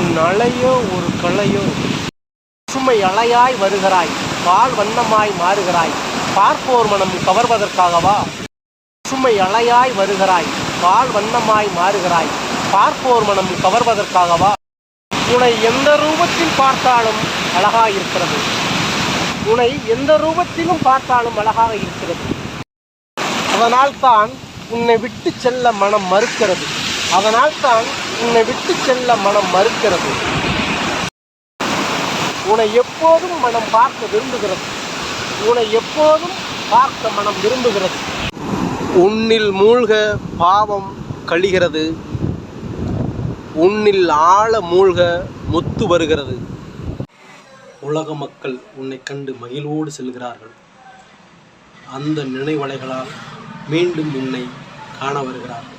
உன் அலையோ ஒரு கலையோ சுமை அலையாய் வருகிறாய் பால் வண்ணமாய் மாறுகிறாய். பார்ப்போர் மனம் கவர்வதற்காகவா? சுமை அலையாய் வருகிறாய் பால் வண்ணமாய் மாறுகிறாய். பார்ப்போர் மனம் கவர்வதற்காகவா? உன்னை எந்த ரூபத்தில் பார்த்தாலும் அழகாக இருக்கிறது. உன்னை எந்த ரூபத்திலும் பார்த்தாலும் அழகாக இருக்கிறது. அதனால் தான் உன்னை விட்டு செல்ல மனம் மறுக்கிறது. அதனால் தான் உன்னை விட்டு செல்ல மனம் மறுக்கிறது. உன்னை எப்போதும் மனம் பார்க்க விரும்புகிறது. உன்னை எப்போதும் பார்க்க மனம் விரும்புகிறது. உன்னில் மூழ்க பாவம் கழிகிறது. உன்னில் ஆழ மூழ்க முத்து வருகிறது. உலக மக்கள் உன்னை கண்டு மகிழ்வோடு செல்கிறார்கள். அந்த நினைவலைகளால் மீண்டும் உன்னை காண வருகிறார்கள்.